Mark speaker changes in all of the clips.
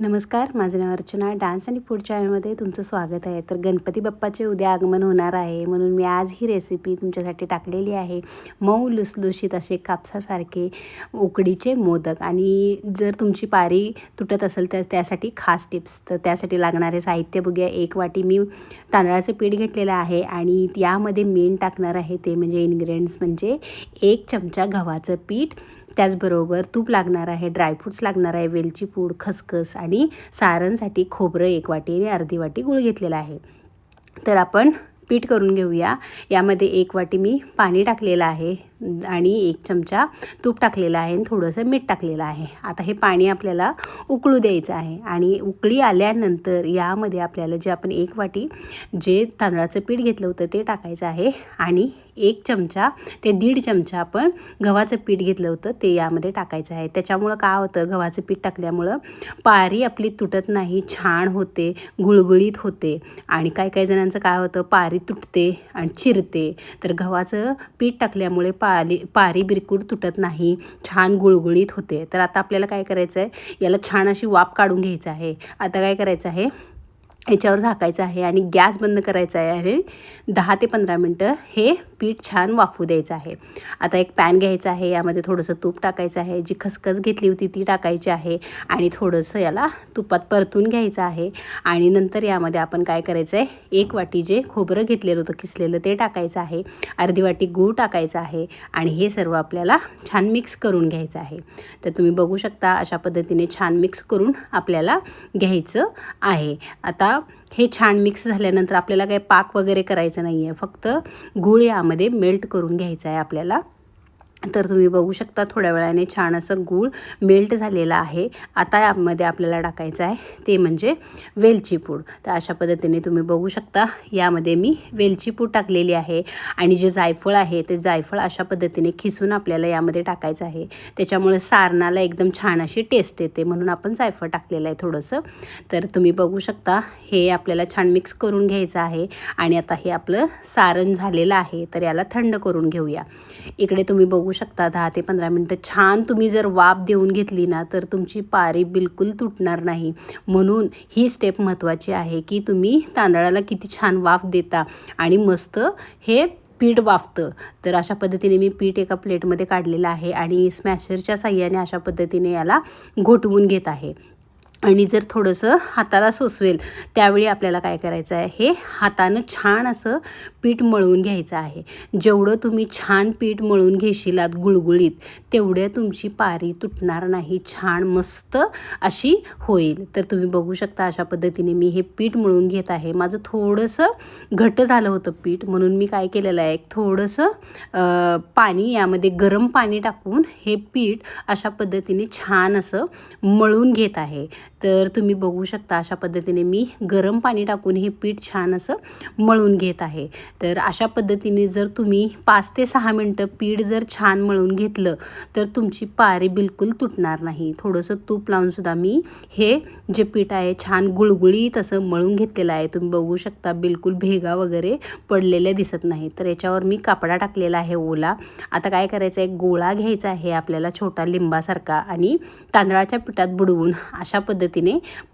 Speaker 1: नमस्कार माझं नाव अर्चना. डान्स आणि फूड चॅनलमध्ये तुमचं स्वागत आहे. तर गणपती बाप्पाचे उद्या आगमन होणार आहे म्हणून मी आज ही रेसिपी तुमच्यासाठी टाकलेली आहे. मऊ लुसलुशीत असे कापसासारखे उकडीचे मोदक. आणि जर तुमची पारी तुटत असेल तर त्यासाठी खास टिप्स तर त्यासाठी लागणारे साहित्य बघूया. एक वाटी मी तांदळाचं पीठ घेतलेलं आहे आणि यामध्ये मेन टाकणार आहे ते म्हणजे इन्ग्रेडियंट्स म्हणजे एक चमचा गव्हाचं पीठ त्याचबरोबर तूप लागणार आहे ड्रायफ्रूट्स लागणार आहे वेलची पूड खसखस आणि सारणसाठी खोबरं एक वाटी आणि अर्धी वाटी गुळ घेतलेला आहे. तर आपण पीठ करून घेऊया. यामध्ये एक वाटी मी पाणी टाकलेलं आहे. आणि एक चमचा तूप टाकलेलं आहे आणि थोडंसं मीठ टाकलेलं आहे. आता हे पाणी आपल्याला उकळू द्यायचं आहे आणि उकळी आल्यानंतर यामध्ये आपल्याला जे आपण एक वाटी जे तांदळाचं पीठ घेतलं होतं ते टाकायचं आहे आणि एक चमचा ते दीड चमचा आपण गव्हाचं पीठ घेतलं होतं ते यामध्ये टाकायचं आहे. त्याच्यामुळं काय होतं? गव्हाचं पीठ टाकल्यामुळं पारी आपली तुटत नाही छान होते गुळगुळीत होते आणि काही काही जणांचं काय होतं? पारी तुटते आणि चिरते. तर गव्हाचं पीठ टाकल्यामुळे पा पाली पारी बिरकूट तुटत नाही छान गुळगुळीत होते. तर आता आपल्याला काय करायचं आहे याला छान अशी वाफ काढून घ्यायचं आहे. आता काय करायचं आहे? याच्यावर झाकायचं आहे आणि गॅस बंद करायचा आहे आणि दहा ते पंधरा मिनटं. हे पीठ छान वाफू द्यायचं आहे. आता एक पॅन घ्यायचं आहे यामध्ये थोडंसं तूप टाकायचं आहे. जी खसखस घेतली होती ती टाकायची आहे आणि थोडंसं याला तुपात परतून घ्यायचं आहे. आणि नंतर यामध्ये आपण काय करायचं आहे एक वाटी जे खोबरं घेतलेलं होतं किसलेलं ते टाकायचं आहे. अर्धी वाटी गूळ टाकायचं आहे आणि हे सर्व आपल्याला छान मिक्स करून घ्यायचं आहे. तर तुम्ही बघू शकता अशा पद्धतीने छान मिक्स करून आपल्याला घ्यायचं आहे. आता हे छान मिक्स झाल्यानंतर आपल्याला काही पाक वगैरे करायचं नाही आहे फक्त गूळ यामध्ये मेल्ट करून घ्यायचं आहे आपल्याला. तर तुम्ही बघू शकता थोड्या वेळाने छान असं गूळ मेल्ट झालेला आहे. आता यामध्ये आपल्याला टाकायचं आहे ते म्हणजे वेलची पूड. तर अशा पद्धतीने तुम्ही बघू शकता यामध्ये मी वेलची पूड टाकलेली आहे. आणि जे जायफळ आहे ते जायफळ अशा पद्धतीने खिसून आपल्याला यामध्ये टाकायचं आहे. त्याच्यामुळे सारणाला एकदम छान अशी टेस्ट येते म्हणून आपण जायफळ टाकलेलं आहे थोडंसं. तर तुम्ही बघू शकता हे आपल्याला छान मिक्स करून घ्यायचं आहे. आणि आता हे आपलं सारण झालेलं आहे तर याला थंड करून घेऊया. इकडे तुम्ही बघू शकता दहा ते पंधरा मिनटं. छान तुम्ही जर वाफ देऊन घेतली ना तर तुमची पारी बिलकुल तुटणार नाही. म्हणून ही स्टेप महत्त्वाची आहे की तुम्ही तांदळाला किती छान वाफ देता आणि मस्त हे पीठ वाफतं. तर अशा पद्धतीने मी पीठ एका प्लेटमध्ये काढलेलं आहे आणि स्मॅशरच्या साह्याने अशा पद्धतीने याला घोटवून घेत आहे. आणि जर थोडंसं हाताला सोसवेल त्यावेळी आपल्याला काय करायचं आहे? हे हातानं छान असं पीठ मळून घ्यायचं आहे. जेवढं तुम्ही छान पीठ मळून घेशीलात गुळगुळीत तेवढ्या तुमची पारी तुटणार नाही. छान मस्त अशी होईल. तर तुम्ही बघू शकता अशा पद्धतीने मी हे पीठ मळून घेत आहे. माझं थोडंसं घट्ट झालं होतं पीठ म्हणून मी काय केलेलं आहे? एक थोडंसं पाणी यामध्ये गरम पाणी टाकून हे पीठ अशा पद्धतीने छान असं मळून घेत आहे. तर तुम्ही बघू शकता अशा पद्धतीने मी गरम पाणी टाकून हे पीठ छान असं मळून घेत आहे. तर अशा पद्धतीने जर तुम्ही पाच ते सहा मिनटं पीठ जर छान मळून घेतलं तर तुमची पारी बिलकुल तुटणार नाही. थोडंसं तूप लावूनसुद्धा मी हे जे पीठ आहे छान गुळगुळीत असं मळून घेतलेलं आहे. तुम्ही बघू शकता बिलकुल भेगा वगैरे पडलेल्या दिसत नाही. तर याच्यावर मी कापडा टाकलेला आहे ओला. आता काय करायचं आहे गोळा घ्यायचा आहे आपल्याला छोटा लिंबासारखा आणि तांदळाच्या पिठात बुडवून अशा पद्धतीने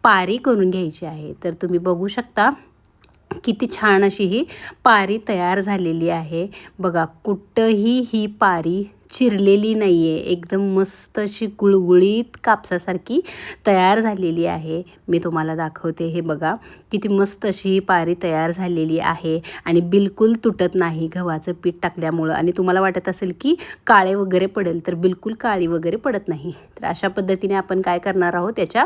Speaker 1: पारी करून घ्यायची आहे. तर तुम्ही बघू शकता किती छान अशी ही पारी तयार झालेली आहे. बघा कुठंही ही पारी चिरलेली नाही आहे एकदम मस्त अशी गुळगुळीत कापसासारखी तयार झालेली आहे. मी तुम्हाला दाखवते हे बघा. किती मस्त अशी ही पारी तयार झालेली आहे. आणि बिलकुल तुटत नाही गव्हाचं पीठ टाकल्यामुळं. आणि तुम्हाला वाटत असेल की काळे वगैरे पडेल तर बिलकुल काळी वगैरे पडत नाही. तर अशा पद्धतीने आपण काय करणार आहोत? त्याच्या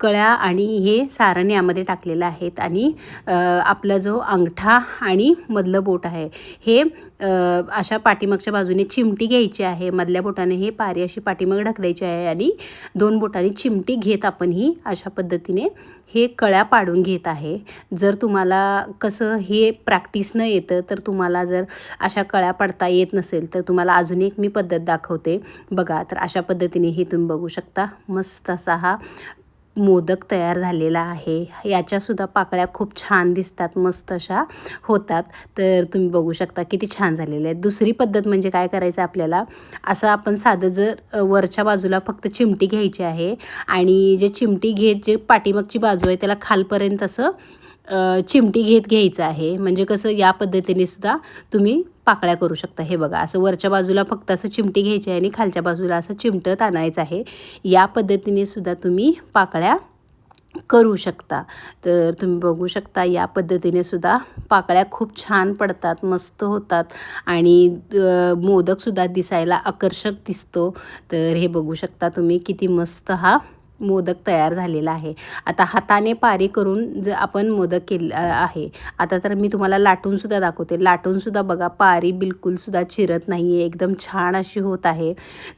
Speaker 1: कळ्या आणि हे सारण यामध्ये टाकलेलं आहेत आणि आपला जो अंगठा आणि मधलं बोट आहे हे अशा पाठीमागच्या बाजूने चिमटी घ्यायची आहे. मधल्या बोटाने हे पारी अशी पाठीमाग ढकलायची आहे आणि दोन बोटाने चिमटी घेत आपण ही अशा पद्धतीने हे कळ्या पाडून घेत आहे. जर तुम्हाला कसं हे प्रॅक्टिस न येतं तर तुम्हाला जर अशा कळ्या पडता येत नसेल तर तुम्हाला अजून एक मी पद्धत दाखवते. बघा तर अशा पद्धतीने हे तुम्ही बघू शकता. मस्त असा हा मोदक तयार झालेला आहे. याच्यासुद्धा पाकळ्या खूप छान दिसतात मस्त अशा होतात. तर तुम्ही बघू शकता किती छान झालेले आहेत. दुसरी पद्धत म्हणजे काय करायचं आपल्याला? असं आपण साधं जर वरच्या बाजूला फक्त चिमटी घ्यायची आहे आणि जे चिमटी घेत जे पाठीमागची बाजू आहे त्याला खालपर्यंत असं चिमटी घेत घ्यायचं आहे. म्हणजे कसं या पद्धतीने सुद्धा तुम्ही पाकळ्या करू शकता. हे बघा असं वरच्या बाजूला फक्त असं चिमटी घ्यायची आहे आणि खालच्या बाजूला असं चिमटत आणायचं आहे. या पद्धतीने सुद्धा तुम्ही पाकळ्या करू शकता. तर तुम्ही बघू शकता या पद्धतीने सुद्धा पाकळ्या खूप छान पडतात मस्त होतात आणि मोदकसुद्धा दिसायला आकर्षक दिसतो. तर हे बघू शकता तुम्ही किती मस्त हा मोदक तयार झालेला आहे. आता हाताने पारी करून जर आपण मोदक केलं आहे. आता तर मी तुम्हाला लाटूनसुद्धा दाखवते. लाटूनसुद्धा बघा पारी बिलकुलसुद्धा चिरत नाही आहे एकदम छान अशी होत आहे.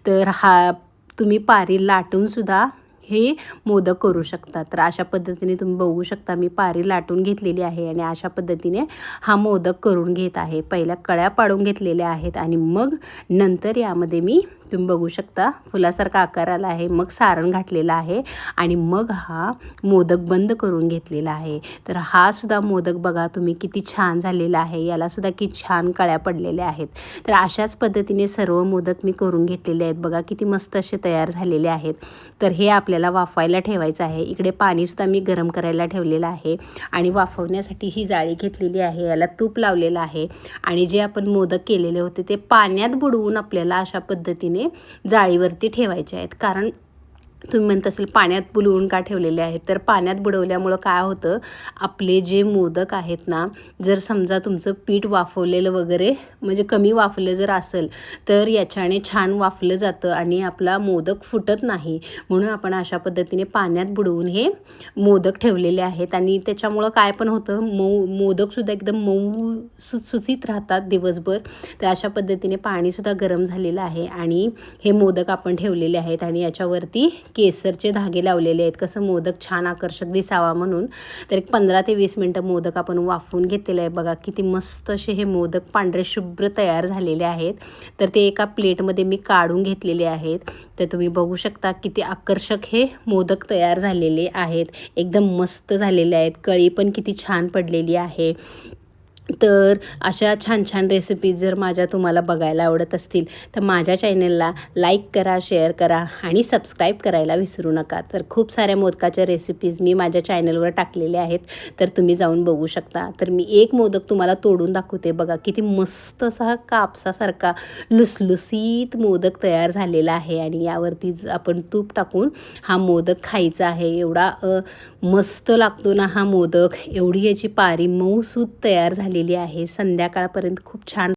Speaker 1: तर हा तुम्ही पारी लाटूनसुद्धा हे मोदक करू शकता. तर अशा पद्धतीने तुम्ही बघू शकता मी पारी लाटून घेतलेली आहे आणि अशा पद्धतीने हा मोदक करून घेत आहे. पहिल्या कळ्या पाडून घेतलेल्या आहेत आणि मग नंतर यामध्ये मी तुम्ही बघू शकता फुलासारखा आकार आला आहे मग सारण घातलेलं आहे आणि मग हा मोदक बंद करून घेतलेला आहे. तर हा सुद्धा मोदक बघा तुम्ही किती छान झालेला आहे याला सुद्धा किती छान कळ्या पडलेल्या आहेत. तर अशाच पद्धतीने सर्व मोदक मी करून घेतलेले आहेत. बघा किती मस्त असे तयार झालेले आहेत. तर हे आपल्याला वाफवायला ठेवायचं आहे. इकडे पाणीसुद्धा मी गरम करायला ठेवलेलं आहे. आणि वाफवण्यासाठी ही जाळी घेतलेली आहे. याला तूप लावलेलं आहे. आणि जे आपण मोदक केलेले होते ते पाण्यात बुडवून आपल्याला अशा पद्धतीने जाळीवरती ठेवायचे आहेत. कारण तुम्ही म्हणत असेल पाण्यात बुलवून का ठेवलेले आहेत? तर पाण्यात बुडवल्यामुळं काय होतं? आपले जे मोदक आहेत ना जर समजा तुमचं पीठ वाफवलेलं वगैरे म्हणजे कमी वाफलं जर असेल तर याच्याने छान वाफलं जातं आणि आपला मोदक फुटत नाही. म्हणून आपण अशा पद्धतीने पाण्यात बुडवून हे मोदक ठेवलेले आहेत. आणि त्याच्यामुळं काय पण होतं मऊ मोदकसुद्धा एकदम मऊ सुसुचित राहतात दिवसभर. तर अशा पद्धतीने पाणीसुद्धा गरम झालेलं आहे आणि हे मोदक आपण ठेवलेले आहेत आणि याच्यावरती केसरचे धागे लावलेले आहेत. कसं मोदक छान आकर्षक दिसावा म्हणून. तर एक पंधरा ते वीस मिनटं मोदक आपण वाफवून घेतलेलं आहे. बघा किती मस्त असे हे मोदक पांढरे शुभ्र तयार झालेले आहेत. तर ते एका प्लेटमध्ये मी काढून घेतलेले आहेत. तर तुम्ही बघू शकता किती आकर्षक हे मोदक तयार झालेले आहेत. एकदम मस्त झालेले आहेत. कळी पण किती छान पडलेली आहे. तर अशा छान छान रेसिपीज जर माझ्या तुम्हाला बघायला आवडत असतील तर माझ्या चॅनलला लाईक करा शेअर करा आणि सबस्क्राईब करायला विसरू नका. तर खूप साऱ्या मोदकाच्या रेसिपीज मी माझ्या चॅनलवर टाकलेल्या आहेत. तर तुम्ही जाऊन बघू शकता. तर मी एक मोदक तुम्हाला तोडून दाखवते बघा. किती मस्त असा कापसासारखा लुसलुसीत मोदक तयार झालेला आहे आणि यावरती ज- आपण तूप टाकून हा मोदक खायचा आहे. एवढा मस्त लागतो ना हा मोदक. एवढी याची पारी मऊसूत तयार झाली झालेली आहे. संध्याकाळपर्यंत खूप छान